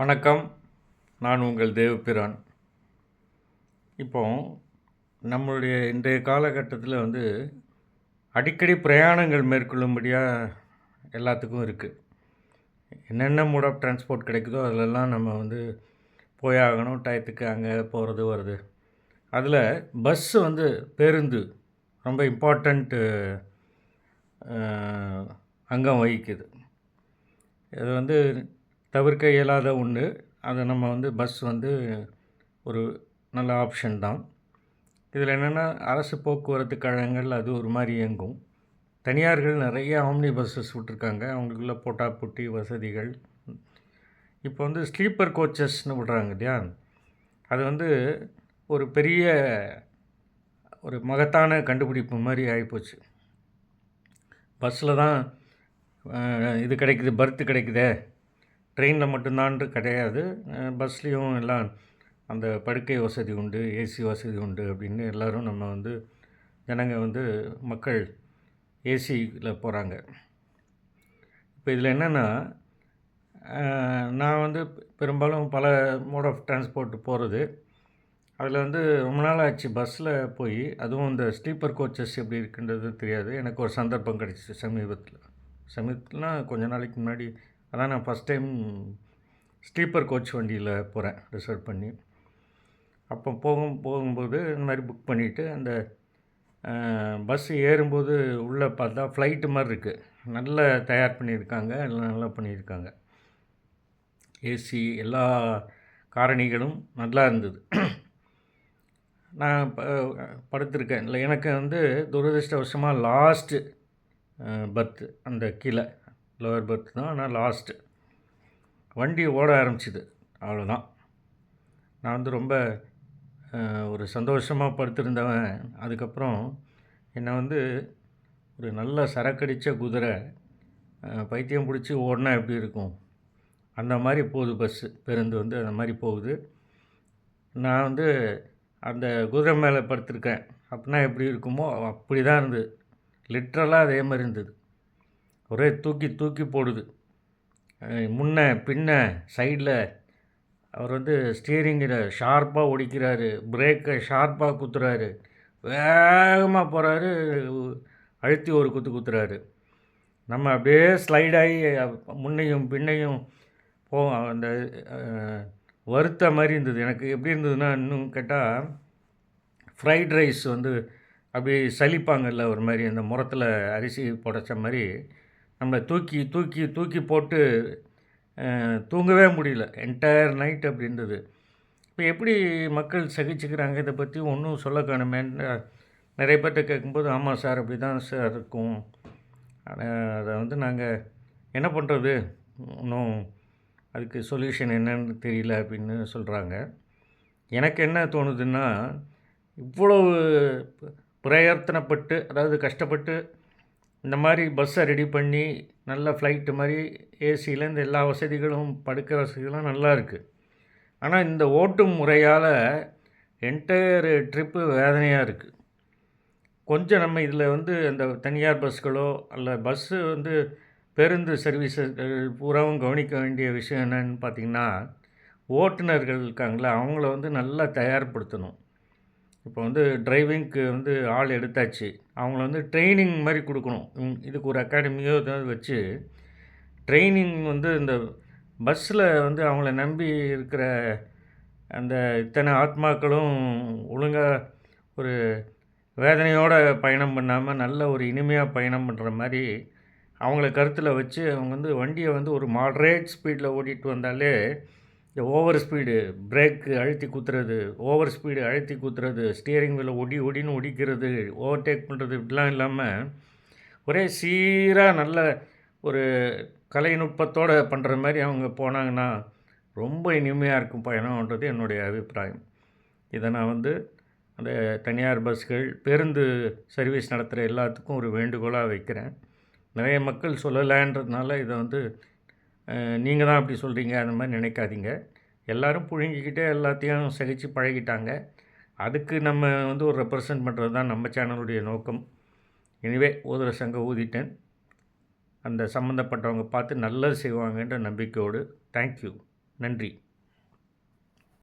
வணக்கம். நான் உங்கள் தேவபிரான் இப்போ நம்மளுடைய இன்றைய காலகட்டத்தில் வந்து அடிக்கடி பிரயாணங்கள் மேற்கொள்ளும்படியாக எல்லாத்துக்கும் இருக்குது என்னென்ன மோட் ஆஃப் டிரான்ஸ்போர்ட் கிடைக்குதோ அதிலெல்லாம் நம்ம வந்து போயாகணும் டயத்துக்கு அங்கே போகிறது வருது அதில் பஸ்ஸு வந்து பேருந்து ரொம்ப இம்பார்ட்டண்ட்டு அங்கம் வகிக்குது. இது வந்து தவிர்க்க இயலாத ஒன்று அதை நம்ம வந்து பஸ் வந்து ஒரு நல்ல ஆப்ஷன் தான். இதில் என்னென்னா அரசு போக்குவரத்து கழகங்கள் அது ஒரு மாதிரி இயங்கும். தனியார்கள் நிறைய ஆம்னி பஸ்ஸஸ் விட்ருக்காங்க அவங்களுக்குள்ள போட்டா புட்டி வசதிகள். இப்போ வந்து ஸ்லீப்பர் கோச்சஸ்னு விடுறாங்க இல்லையா? அது வந்து ஒரு பெரிய ஒரு மகத்தான கண்டுபிடிப்பு மாதிரி ஆகிப்போச்சு பஸ்ஸில் தான் இது கிடைக்குது பர்த்து கிடைக்குதே. ட்ரெயினில் மட்டும்தான்ட்டு கிடையாது. பஸ்லேயும் எல்லாம் அந்த படுக்கை வசதி உண்டு ஏசி வசதி உண்டு அப்படின்னு எல்லோரும் நம்ம வந்து ஜனங்க வந்து மக்கள் ஏசியில் போகிறாங்க இப்போ இதில் என்னென்னா நான் வந்து பெரும்பாலும் பல மோட் ஆஃப் டிரான்ஸ்போர்ட் போகிறது அதில் வந்து ரொம்ப நாள் ஆச்சு பஸ்ஸில் போய். அதுவும் இந்த ஸ்லீப்பர் கோச்சஸ் எப்படி இருக்குன்றது தெரியாது. எனக்கு ஒரு சந்தர்ப்பம் கிடச்சிச்சு சமீபத்தில். சமீபத்தில்னா கொஞ்ச நாளைக்கு முன்னாடி அதான் நான் ஃபஸ்ட் டைம் ஸ்லீப்பர் கோச் வண்டியில் போகிறேன் ரிசர்வ் பண்ணி. அப்போ போகும் போகும்போது இந்த மாதிரி புக் பண்ணிவிட்டு அந்த பஸ் ஏறும்போது உள்ளே பார்த்தா ஃப்ளைட்டு மாதிரி இருக்குது நல்லா தயார் பண்ணியிருக்காங்க எல்லாம் நல்லா பண்ணியிருக்காங்க. ஏசி எல்லா காரணிகளும் நல்லா இருந்தது. நான் ப படுத்திருக்கேன். இல்லை எனக்கு வந்து துரதிர்ஷ்டவசமாக லாஸ்ட்டு பர்த்து அந்த கீழே. லோவர் பர்த் தான் ஆனால் லாஸ்ட்டு வண்டி ஓட ஆரம்பிச்சிது. அவ்வளோதான் நான் வந்து ரொம்ப ஒரு சந்தோஷமாக படுத்திருந்தவன். அதுக்கப்புறம் என்னை வந்து ஒரு நல்ல சரக்கடித்த குதிரை பைத்தியம் பிடிச்சி ஓடினா எப்படி இருக்கும்? அந்த மாதிரி போகுது பஸ்ஸு பேருந்து வந்து அந்த மாதிரி போகுது. நான் வந்து அந்த குதிரை மேலே படுத்திருக்கேன். அப்படின்னா எப்படி இருக்குமோ அப்படி தான் இருந்தது லிட்ரலாக அதே மாதிரி இருந்தது. ஒரே தூக்கி தூக்கி போடுது. முன்ன பின்ன சைடில் அவர் வந்து ஸ்டீரிங்கில் ஷார்ப்பாக ஒடிக்கிறாரு பிரேக்கை ஷார்ப்பாக குத்துறாரு. வேகமாக போகிறாரு அழுத்தி ஒரு குத்து குத்துறாரு. நம்ம அப்படியே ஸ்லைடாகி முன்னையும் பின்னையும் போவோம் அந்த அஹ், வறுத்த மாதிரி இருந்தது. எனக்கு எப்படி இருந்ததுன்னா இன்னும் கேட்டால் ஃப்ரைட் ரைஸ் வந்து அப்படி சலிப்பாங்கல்ல ஒரு மாதிரி அந்த முரத்தில் அரிசி புடைச்ச மாதிரி நம்மளை தூக்கி தூக்கி தூக்கி போட்டு தூங்கவே முடியல. என்டையர் நைட் அப்படி இருந்தது இப்போ எப்படி மக்கள் சகிச்சுக்கிறாங்க? இதை பற்றி ஒன்றும் சொல்ல காணுமேன்னு நிறைய பேர்கிட்ட கேட்கும்போது ஆமாம் சார் அப்படி தான் சார் இருக்கும். அதை வந்து நாங்கள் என்ன பண்ணுறது இன்னும் அதுக்கு சொல்யூஷன் என்னன்னு தெரியல அப்படின்னு சொல்கிறாங்க எனக்கு என்ன தோணுதுன்னா இவ்வளவு பிரயர்த்தனப்பட்டு பிரயத்தனப்பட்டு அதாவது கஷ்டப்பட்டு இந்த மாதிரி பஸ்ஸை ரெடி பண்ணி நல்ல ஃப்ளைட்டு மாதிரி ஏசியிலேருந்து எல்லா வசதிகளும் படுக்கிற வசதிகளும் நல்லா இருக்குது ஆனால் இந்த ஓட்டும் முறையால் என்டையர் ட்ரிப்பு வேதனையாக இருக்குது கொஞ்சம் நம்ம இதில் வந்து அந்த தனியார் பஸ்களோ அல்ல பஸ்ஸு வந்து பேருந்து சர்வீசஸ்கள் பூராவும் கவனிக்க வேண்டிய விஷயம் என்னன்னு பார்த்தீங்கன்னா ஓட்டுநர்கள் இருக்காங்களே அவங்கள வந்து நல்லா தயார்படுத்தணும். இப்போ வந்து டிரைவிங்க்கு வந்து ஆள் எடுத்தாச்சு. அவங்கள வந்து ட்ரைனிங் மாதிரி கொடுக்கணும். இதுக்கு ஒரு அகாடமியோ ஏதாவது வச்சு ட்ரைனிங் வந்து இந்த பஸ்ஸில் வந்து அவங்கள நம்பி இருக்கிற அந்த இத்தனை ஆத்மாக்களும் ஒழுங்காக ஒரு வேதனையோட பயணம் பண்ணாமல் நல்ல ஒரு இனிமையாக பயணம் பண்ணுற மாதிரி அவங்கள கருத்தில் வச்சு அவங்க வந்து வண்டியை வந்து ஒரு மாட்ரேட் ஸ்பீடில் ஓட்டிகிட்டு வந்தாலே இந்த ஓவர் ஸ்பீடு பிரேக்கு அழுத்தி குத்துறது ஓவர் ஸ்பீடு அழுத்தி குத்துறது ஸ்டியரிங் வீலை ஒடி ஒடின்னு ஒடிக்கிறது ஓவர்டேக் பண்ணுறது இப்படிலாம் இல்லாமல் ஒரே சீராக நல்ல ஒரு கலைநுட்பத்தோடு பண்ணுற மாதிரி அவங்க போனாங்கன்னா ரொம்ப இனிமையாக இருக்கும் பயணம்ன்றது என்னுடைய அபிப்பிராயம். இதை நான் வந்து அந்த தனியார் பஸ்கள் பேருந்து சர்வீஸ் நடத்துகிற எல்லாத்துக்கும் ஒரு வேண்டுகோளாக வைக்கிறேன். நிறைய மக்கள் சொல்லலைன்றதுனால இதை வந்து நீங்கள் தான் அப்படி சொல்கிறீங்க அந்த மாதிரி நினைக்காதீங்க. எல்லாரும் புழுங்கிக்கிட்டே எல்லாத்தையும் சகிச்சு பழகிட்டாங்க. அதுக்கு நம்ம வந்து ஒரு ரெப்ரசன்ட் பண்ணுறது தான் நம்ம சேனலுடைய நோக்கம். எனிவே ஊதுற சங்க ஊதிட்டேன். அந்த சம்மந்தப்பட்டவங்க பார்த்து நல்லது செய்வாங்கன்ற நம்பிக்கையோடு. தேங்க்யூ நன்றி.